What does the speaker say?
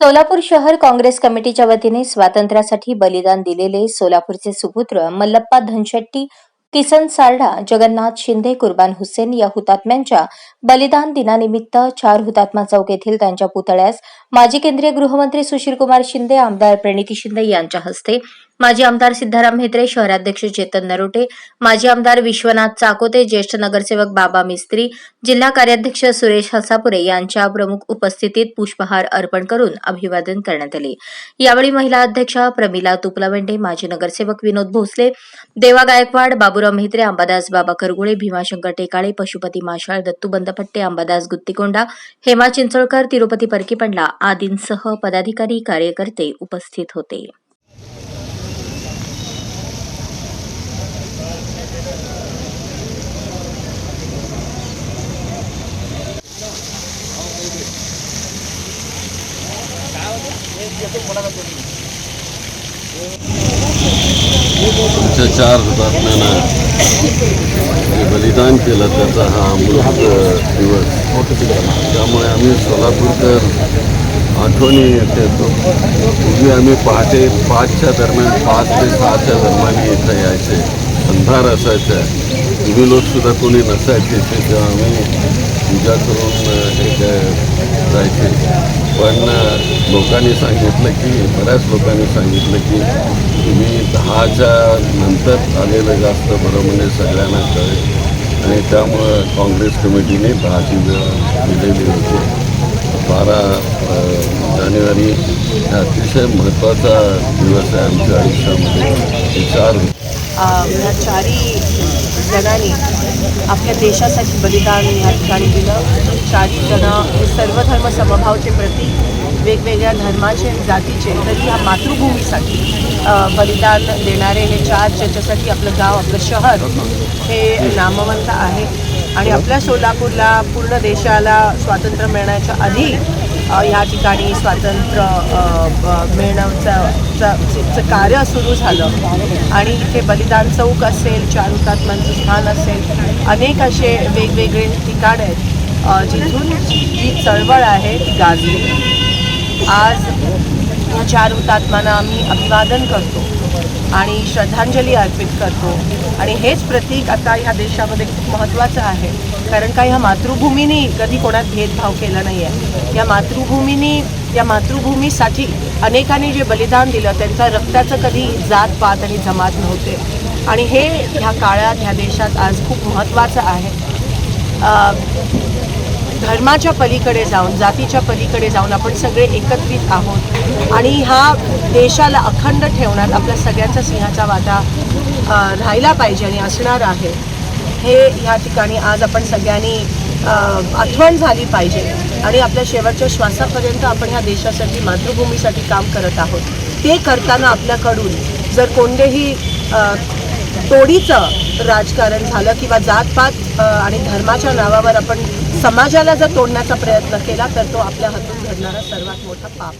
सोलापूर शहर काँग्रेस कमिटीच्या वतीने स्वातंत्र्यासाठी बलिदान दिलेले सोलापूरचे सुपुत्र मल्लप्पा धनशेट्टी किसन सारडा जगन्नाथ शिंदे कुर्बान हुसेन या हुतात्म्यांच्या बलिदान दिनानिमित्त चार हुतात्मा चौक येथील त्यांच्या पुतळ्यास माजी केंद्रीय गृहमंत्री सुशीलकुमार शिंदे आमदार प्रणिती शिंदे यांच्या हस्ते माजी आमदार सिद्धाराम म्हेत्रे शहराध्यक्ष चेतन नरोटे माजी आमदार विश्वनाथ चाकोते ज्येष्ठ नगरसेवक बाबा मिस्त्री जिल्हा कार्याध्यक्ष सुरेश हसापुरे यांच्या प्रमुख उपस्थितीत पुष्पहार अर्पण करून अभिवादन करण्यात आले. यावेळी महिला अध्यक्षा प्रमिला तुपलावेंडे माजी नगरसेवक विनोद भोसले देवा गायकवाड बाबुराव म्हेत्रे अंबादास बाबा करगुळे भीमाशंकर टेकाळे पशुपती माशाळ दत्तू बंदपट्टे अंबादास गुत्तीकोंडा हेमा चिंचोळकर तिरुपती परकीपंडला आदींसह पदाधिकारी कार्यकर्ते उपस्थित होते. आमच्या चार हुतात्म्यांना जे बलिदान केलं त्याचा हा अमृत दिवस. त्यामुळे आम्ही सोलापूरकर आठवणी येतो. पूर्वी आम्ही पहाटे पाचच्या दरम्यान पाच ते सहाच्या दरम्यान इथं यायचे. अंधार असायचा. तुम्ही लोकसुद्धा कोणी नसायचे. तेव्हा आम्ही पूजा करून हे काय जायचे. पण लोकांनी सांगितलं की बऱ्याच लोकांनी सांगितलं की तुम्ही दहाच्या नंतर आलेलं जास्त बरं म्हणजे सगळ्यांना कळेल. आणि त्यामुळं काँग्रेस कमिटीने दहाची वेळ दिलेली होती. बारा जानेवारी हा अतिशय महत्त्वाचा दिवस आहे आमच्या आयुष्यामध्ये. चार ह्या चारी जणांनी आपल्या देशासाठी बलिदान या ठिकाणी दिलं. चाळीस जण हे सर्व धर्म समभावचे प्रतीक वेगवेगळ्या धर्माचे जातीचे तरी ह्या मातृभूमीसाठी बलिदान देणारे हे चार ज्याच्यासाठी आपलं गाव आपलं शहर हे नामवंत आहे. आणि आपल्या सोलापूरला पूर्ण देशाला स्वातंत्र्य मिळण्याच्या आधी या ठिकाणी स्वातंत्र्य मिळण्याचं चं- चं कार्य सुरू झालं. आणि इथे बलिदान चौक असेल चार हुतात्म्यांचं स्थान असेल अनेक असे वेगवेगळे ठिकाण आहेत. जिथून जी चळवळ आहे ती गाजली. आज चार हुतात्म्यांना आम्ही अभिवादन करतो. आणि श्रद्धांजली अर्पित करतो. आणि हेच प्रतीक आता ह्या देशामध्ये खूप महत्त्वाचं आहे. कारण का ह्या मातृभूमीने कधी कोणात भेदभाव केला नाही आहे या मातृभूमीने या मातृभूमीसाठी अनेकांनी जे बलिदान दिलं त्यांचा रक्ताचं कधी जात पात आणि जमात नव्हते. आणि हे ह्या काळात ह्या देशात आज खूप महत्त्वाचं आहे. धर्माच्या पलीकडे जाऊन जातीच्या पलीकडे जाऊन आपण सगळे एकत्रित आहोत. आणि हा देशाला अखंड ठेवण्यात आपल्या सगळ्यांचा सिंहाचा वाटा राहायला राहिला पाहिजे आणि असणार आहे. हे ह्या ठिकाणी आज आपण सगळ्यांनी आठवण झाली पाहिजे. आणि आपल्या शेवटच्या श्वासापर्यंत आपण ह्या देशासाठी मातृभूमीसाठी काम करत आहोत. ते करताना आपल्याकडून जर कोणतेही तोडीचं राजकारण झालं किंवा जातपात आणि धर्माच्या नावावर आपण समाजाला जर तोडण्याचा प्रयत्न केला तर तो आपल्या हातून घडणारा सर्वात मोठा पाप.